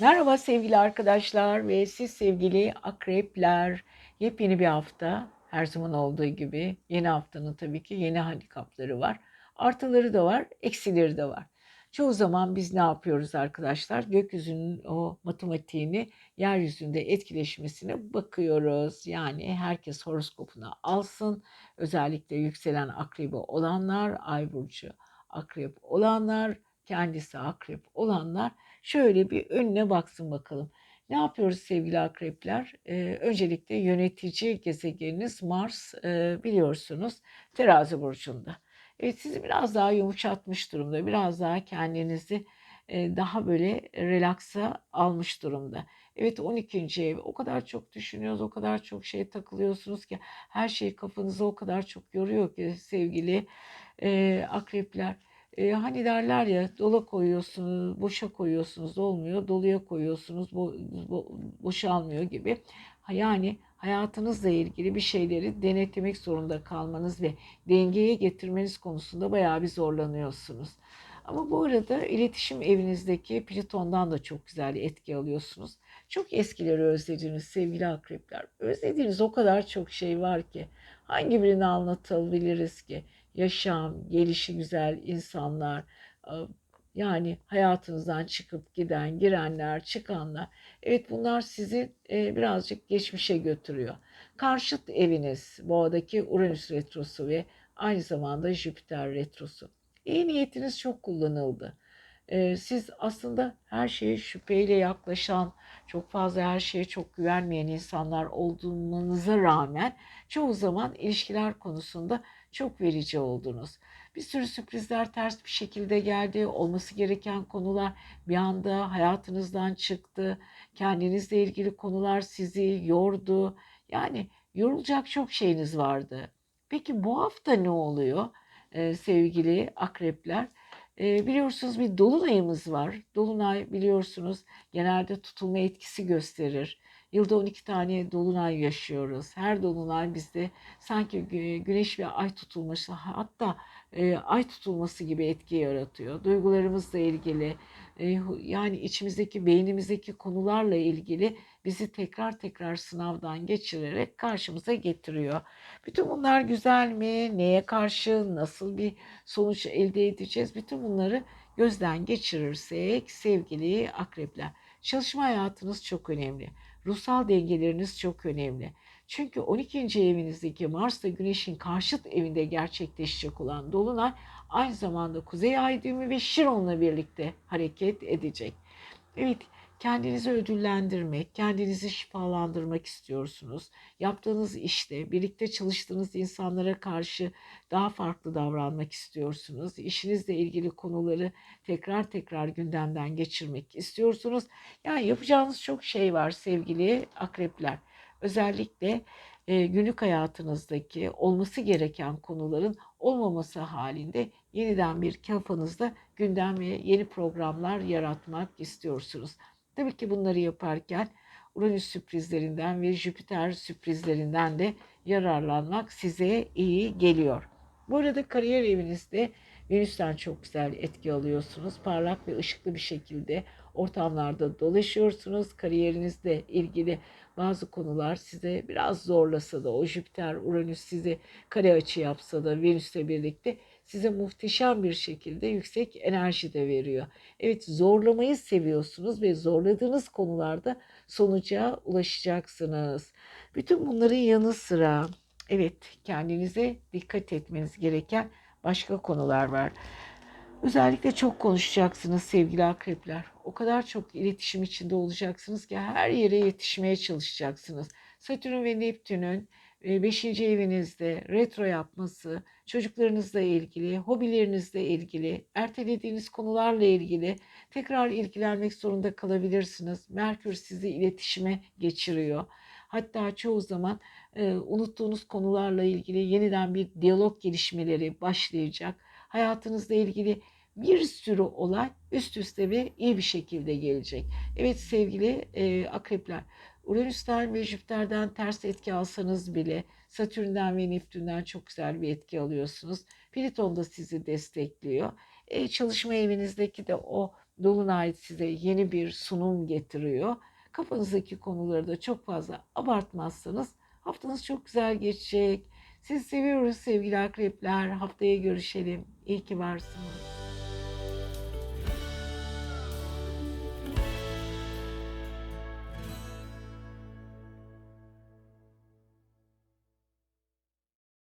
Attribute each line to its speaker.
Speaker 1: Merhaba sevgili arkadaşlar ve siz sevgili akrepler. Yepyeni bir hafta her zaman olduğu gibi yeni haftanın tabii ki yeni handikapları var. Artıları da var, eksileri de var. Çoğu zaman biz ne yapıyoruz arkadaşlar? Gökyüzünün o matematiğini yeryüzünde etkileşmesine bakıyoruz. Yani herkes horoskopunu alsın. Özellikle yükselen akrebi olanlar, ay burcu akrep olanlar, kendisi akrep olanlar şöyle bir önüne baksın bakalım. Ne yapıyoruz sevgili akrepler? Ee, öncelikle yönetici gezegeniniz Mars e, biliyorsunuz terazi burcunda. Evet sizi biraz daha yumuşatmış durumda. Biraz daha kendinizi e, daha böyle relaksa almış durumda. Evet 12. ev o kadar çok düşünüyoruz, o kadar çok şey takılıyorsunuz ki her şey kafanızı o kadar çok yoruyor ki sevgili e, akrepler. E, hani derler ya dola koyuyorsunuz, boşa koyuyorsunuz olmuyor, doluya koyuyorsunuz bo, bo, boşalmıyor gibi. Yani hayatınızla ilgili bir şeyleri denetlemek zorunda kalmanız ve dengeye getirmeniz konusunda bayağı bir zorlanıyorsunuz. Ama bu arada iletişim evinizdeki Plüton'dan da çok güzel etki alıyorsunuz. Çok eskileri özlediniz sevgili akrepler. Özlediğiniz o kadar çok şey var ki hangi birini anlatabiliriz ki? Yaşam, gelişi güzel insanlar, yani hayatınızdan çıkıp giden, girenler, çıkanlar. Evet bunlar sizi birazcık geçmişe götürüyor. Karşıt eviniz, boğadaki Uranüs retrosu ve aynı zamanda Jüpiter retrosu. İyi niyetiniz çok kullanıldı. Siz aslında her şeye şüpheyle yaklaşan, çok fazla her şeye çok güvenmeyen insanlar olduğunuza rağmen çoğu zaman ilişkiler konusunda çok verici oldunuz. Bir sürü sürprizler ters bir şekilde geldi. Olması gereken konular bir anda hayatınızdan çıktı. Kendinizle ilgili konular sizi yordu. Yani yorulacak çok şeyiniz vardı. Peki bu hafta ne oluyor sevgili akrepler? Ee, biliyorsunuz bir dolunayımız var. Dolunay biliyorsunuz genelde tutulma etkisi gösterir. Yılda 12 tane dolunay yaşıyoruz. Her dolunay bizde sanki güneş ve ay tutulması hatta e, ay tutulması gibi etki yaratıyor. Duygularımızla ilgili e, yani içimizdeki beynimizdeki konularla ilgili bizi tekrar tekrar sınavdan geçirerek karşımıza getiriyor. Bütün bunlar güzel mi? Neye karşı? Nasıl bir sonuç elde edeceğiz? Bütün bunları gözden geçirirsek sevgili akrepler çalışma hayatınız çok önemli. Ruhsal dengeleriniz çok önemli. Çünkü 12. evinizdeki Mars ve Güneş'in karşıt evinde gerçekleşecek olan Dolunay aynı zamanda Kuzey Ay düğümü ve Şiron'la birlikte hareket edecek. Evet, kendinizi ödüllendirmek, kendinizi şifalandırmak istiyorsunuz. Yaptığınız işte, birlikte çalıştığınız insanlara karşı daha farklı davranmak istiyorsunuz. İşinizle ilgili konuları tekrar tekrar gündemden geçirmek istiyorsunuz. Yani yapacağınız çok şey var sevgili akrepler. Özellikle e, günlük hayatınızdaki olması gereken konuların olmaması halinde yeniden bir kafanızda gündem ve yeni programlar yaratmak istiyorsunuz. Tabii ki bunları yaparken Uranüs sürprizlerinden ve Jüpiter sürprizlerinden de yararlanmak size iyi geliyor. Bu arada kariyer evinizde Venüs'ten çok güzel etki alıyorsunuz. Parlak ve ışıklı bir şekilde ortamlarda dolaşıyorsunuz. Kariyerinizle ilgili bazı konular size biraz zorlasa da o Jüpiter, Uranüs sizi kare açı yapsa da Venüs'le birlikte size muhteşem bir şekilde yüksek enerji de veriyor. Evet zorlamayı seviyorsunuz ve zorladığınız konularda sonuca ulaşacaksınız. Bütün bunların yanı sıra evet kendinize dikkat etmeniz gereken başka konular var. Özellikle çok konuşacaksınız sevgili akrepler. O kadar çok iletişim içinde olacaksınız ki her yere yetişmeye çalışacaksınız. Satürn ve Neptün'ün 5. evinizde retro yapması, çocuklarınızla ilgili, hobilerinizle ilgili, ertelediğiniz konularla ilgili tekrar ilgilenmek zorunda kalabilirsiniz. Merkür sizi iletişime geçiriyor. Hatta çoğu zaman e, unuttuğunuz konularla ilgili yeniden bir diyalog gelişmeleri başlayacak. Hayatınızla ilgili bir sürü olay üst üste ve iyi bir şekilde gelecek. Evet sevgili e, akrepler, Uranüs'ten ve Jüpiter'den ters etki alsanız bile Satürn'den ve Neptün'den çok güzel bir etki alıyorsunuz. Plüton da sizi destekliyor. E, çalışma evinizdeki de o Dolunay size yeni bir sunum getiriyor. Kafanızdaki konuları da çok fazla abartmazsanız haftanız çok güzel geçecek. Sizi seviyoruz sevgili akrepler. Haftaya görüşelim. İyi ki varsınız.